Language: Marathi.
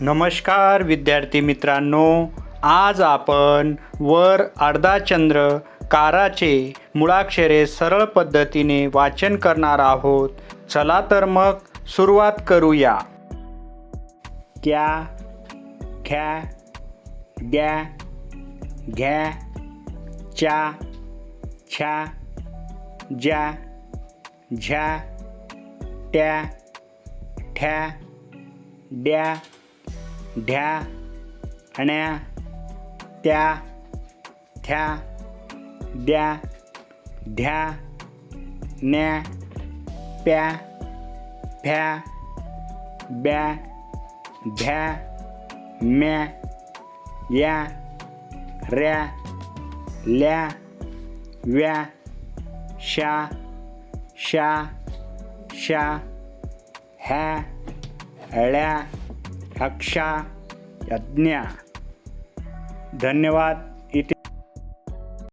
नमस्कार विद्यार्थी मित्रांनो. आज आपण वर अर्धाचंद्र काराचे मुळाक्षरे सरळ पद्धतीने वाचन करणार आहोत. चला तर मग सुरुवात करूया. क्या ख्या ग्या घ्या च्या छ्या ज्या झ्या ट्या ठ्या द्या. ढ्या हण्या त्या थ्या द्या ध्या न्या प्या फ्या ब्या भ्या म्या या ऱ्या ल्या व्या शा शा शा ह्या ळ्या अक्षा यज्ञा. धन्यवाद.